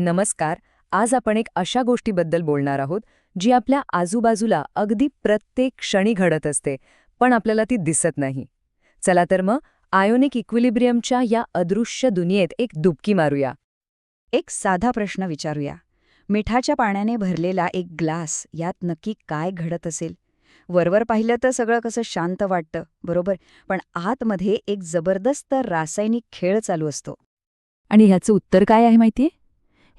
नमस्कार. आज आपण एक अशा गोष्टीबद्दल बोलणार आहोत जी आपल्या आजूबाजूला अगदी प्रत्येक क्षणी घडत असते पण आपल्याला ती दिसत नाही. चला तर मग आयोनिक इक्विलिब्रियमच्या या अदृश्य दुनियेत एक डुबकी मारूया. एक साधा प्रश्न विचारूया. मिठाच्या पाण्याने भरलेला एक ग्लास यात नक्की काय घडत असेल? वरवर पाहिलं तर सगळं कसं शांत वाटतं बरोबर? पण आतमध्ये एक जबरदस्त रासायनिक खेळ चालू असतो. आणि ह्याचं उत्तर काय आहे माहितीये?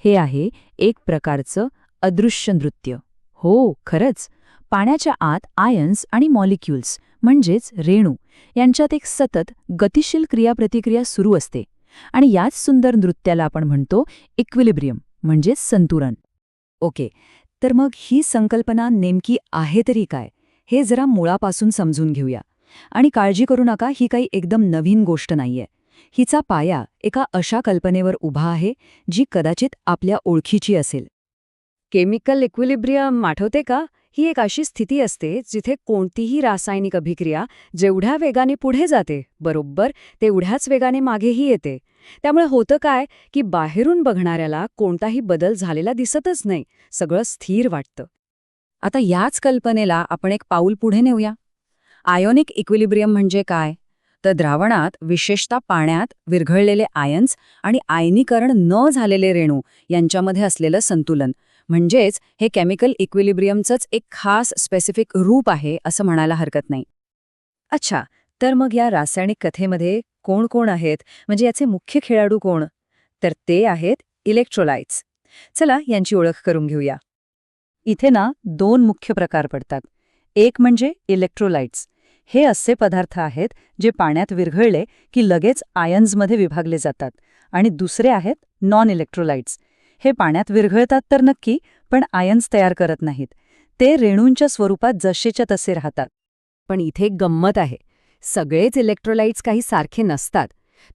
हे आहे एक प्रकारचं अदृश्य नृत्य. हो खरंच. पाण्याच्या आत आयन्स आणि मॉलिक्युल्स म्हणजेच रेणू यांच्यात एक सतत गतिशील क्रियाप्रतिक्रिया सुरू असते. आणि याच सुंदर नृत्याला आपण म्हणतो इक्विलिब्रियम म्हणजेच संतुलन. ओके तर मग ही संकल्पना नेमकी आहे तरी काय? हे जरा मुळापासून समजून घेऊया. आणि काळजी करू नका ही काही एकदम नवीन गोष्ट नाहीये. हिचा पाया एका अशा कल्पनेवर उभा आहे जी कदाचित आपल्या ओळखीची असेल. केमिकल इक्विलिब्रियम आठवते का? ही एक अशी स्थिती असते जिथे कोणतीही रासायनिक अभिक्रिया जेवढ्या वेगाने पुढे जाते बरोबर तेवढ्याच वेगाने मागेही येते. त्यामुळे होतं काय की बाहेरून बघणाऱ्याला कोणताही बदल झालेला दिसतच नाही सगळं स्थिर वाटतं. आता याच कल्पनेला आपण एक पाऊल पुढे नेऊया. आयोनिक इक्विलिब्रियम म्हणजे काय? तर द्रावणात विशेषतः पाण्यात विरघळलेले आयन्स आणि आयनीकरण न झालेले रेणू यांच्यामध्ये असलेलं संतुलन. म्हणजेच हे केमिकल इक्विलिब्रियमचंच एक खास स्पेसिफिक रूप आहे असं म्हणायला हरकत नाही. अच्छा तर मग या रासायनिक कथेमध्ये कोण कोण आहेत? म्हणजे याचे मुख्य खेळाडू कोण? तर ते आहेत इलेक्ट्रोलाइट्स. चला यांची ओळख करून घेऊया. इथे ना दोन मुख्य प्रकार पडतात. एक म्हणजे इलेक्ट्रोलाइट्स. हे असे पदार्थ आहेत जे पाण्यात विरघळले की लगेच आयन्समध्ये विभागले जातात आणि दुसरे आहेत नॉन इलेक्ट्रोलाइट्स हे पाण्यात विरघळतात तर नक्की पण आयन्स तयार करत नाहीत. ते रेणूंच्या स्वरूपात जसेच्या तसे राहतात. पण इथे गंमत आहे. सगळेच इलेक्ट्रोलाइट्स काही सारखे नसतात.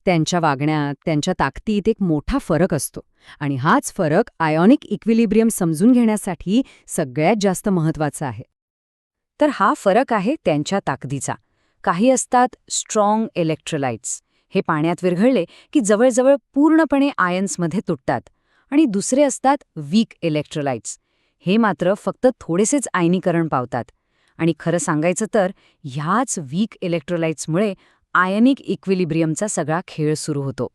त्यांच्या वागण्यात त्यांच्या ताकदीत एक मोठा फरक असतो. आणि हाच फरक आयॉनिक इक्विलिब्रियम समजून घेण्यासाठी सगळ्यात जास्त महत्त्वाचा आहे. तर हा फरक आहे त्यांच्या ताकदीचा. काही असतात स्ट्रॉंग इलेक्ट्रोलाइट्स हे पाण्यात विरघळले की जवळजवळ पूर्णपणे आयन्समध्ये तुटतात. आणि दुसरे असतात वीक इलेक्ट्रोलाइट्स हे मात्र फक्त थोडेसेच आयनीकरण पावतात. आणि खरं सांगायचं तर ह्याच वीक इलेक्ट्रोलाइट्समुळे आयनिक इक्विलिब्रियमचा सगळा खेळ सुरू होतो.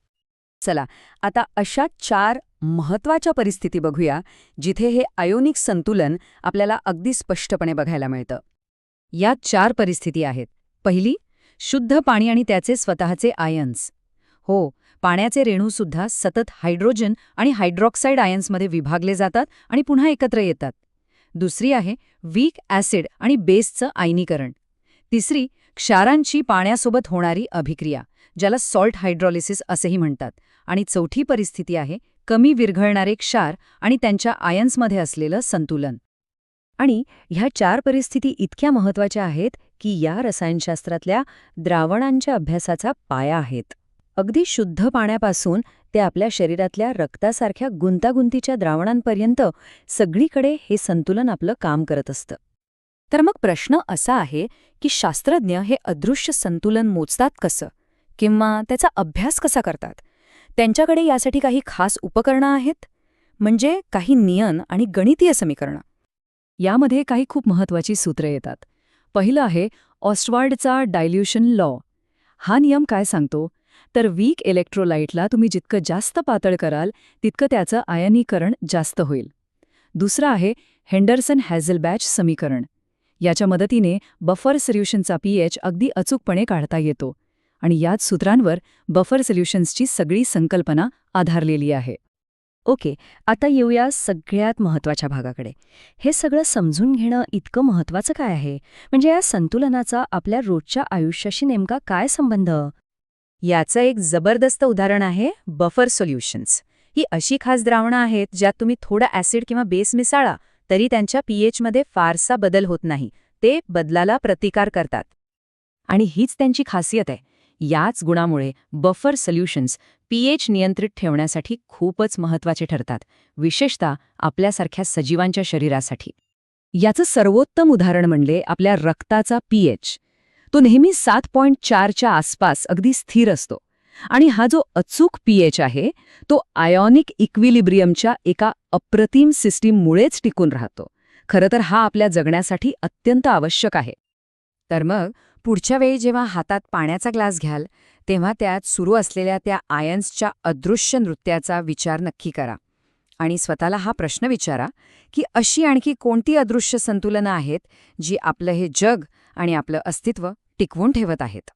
चला आता अशा चार महत्त्वाच्या परिस्थिती बघूया जिथे हे आयोनिक संतुलन आपल्याला अगदी स्पष्टपणे बघायला मिळतं. यात चार परिस्थिती आहेत. पहिली शुद्ध पाणी आणि त्याचे स्वतःचे आयन्स हो पाण्याचे रेणूसुद्धा सतत हायड्रोजन आणि हायड्रॉक्साईड आयन्समध्ये विभागले जातात आणि पुन्हा एकत्र येतात. दुसरी आहे वीक ॲसिड आणि बेसचं आयनीकरण. तिसरी क्षारांची पाण्यासोबत होणारी अभिक्रिया ज्याला सॉल्ट हायड्रॉलिसिस असेही म्हणतात. आणि चौथी परिस्थिती आहे कमी विरघळणारे क्षार आणि त्यांच्या आयन्समध्ये असलेलं संतुलन. आणि ह्या चार परिस्थिती इतक्या महत्त्वाच्या आहेत की या रसायनशास्त्रातल्या द्रावणांच्या अभ्यासाचा पाया आहेत. अगदी शुद्ध पाण्यापासून ते आपल्या शरीरातल्या रक्तासारख्या गुंतागुंतीच्या द्रावणांपर्यंत सगळीकडे हे संतुलन आपलं काम करत असतं. तर मग प्रश्न असा आहे की शास्त्रज्ञ हे अदृश्य संतुलन मोजतात कसं? किंवा त्याचा अभ्यास कसा करतात? त्यांच्याकडे यासाठी काही खास उपकरणं आहेत? म्हणजे काही नियन आणि गणितीय समीकरणं. यामध्ये काही खूप महत्वाची सूत्रे येतात. पहिलं आहे ऑस्टवार्डचा डायल्युशन लॉ. हा नियम काय सांगतो? तर वीक इलेक्ट्रोलाइटला तुम्ही जितकं जास्त पातळ कराल तितकं त्याचं आयनीकरण जास्त होईल. दुसरं आहे हेंडरसन हॅझलबॅच समीकरण. याच्या मदतीने बफर सोल्युशनचा पीएच अगदी अचूकपणे काढता येतो. आणि याच सूत्रांवर बफर सोल्युशन्सची सगळी संकल्पना आधारलेली आहे. ओके आता येऊया सगळ्यात महत्त्वाच्या भागाकडे. हे सगळं समजून घेणं इतकं महत्त्वाचं काय आहे? म्हणजे या संतुलनाचा आपल्या रोजच्या आयुष्याशी नेमका काय संबंध? याचं एक जबरदस्त उदाहरण आहे बफर सोल्युशन्स. ही अशी खास द्रावणं आहेत ज्यात तुम्ही थोडा ॲसिड किंवा बेस मिसाळा तरी त्यांच्या पीएचमध्ये फारसा बदल होत नाही. ते बदलाला प्रतिकार करतात. आणि हीच त्यांची खासियत आहे. याच गुणामुळे बफर सोल्युशन्स पीएच नियंत्रित ठेवण्यासाठी खूपच महत्त्वाचे ठरतात विशेषतः आपल्यासारख्या सजीवांच्या शरीरासाठी. याचं सर्वोत्तम उदाहरण म्हणजे आपल्या रक्ताचा पीएच तो नेहमी सात पॉईंट चारच्या आसपास अगदी स्थिर असतो आणि हा जो अचूक पीएच आहे तो आयॉनिक इक्विलिब्रियमच्या एका अप्रतिम सिस्टीममुळेच टिकून राहतो. खरं तर हा आपल्या जगण्यासाठी अत्यंत आवश्यक आहे. तर मग पुढच्या वेळी जेव्हा हातात पाण्याचा ग्लास घ्याल तेव्हा त्यात सुरू असलेल्या त्या आयन्सच्या अदृश्य नृत्याचा विचार नक्की करा. आणि स्वतःला हा प्रश्न विचारा की अशी आणखी कोणती अदृश्य संतुलनं आहेत जी आपलं हे जग आणि आपलं अस्तित्व टिकवून ठेवत आहेत?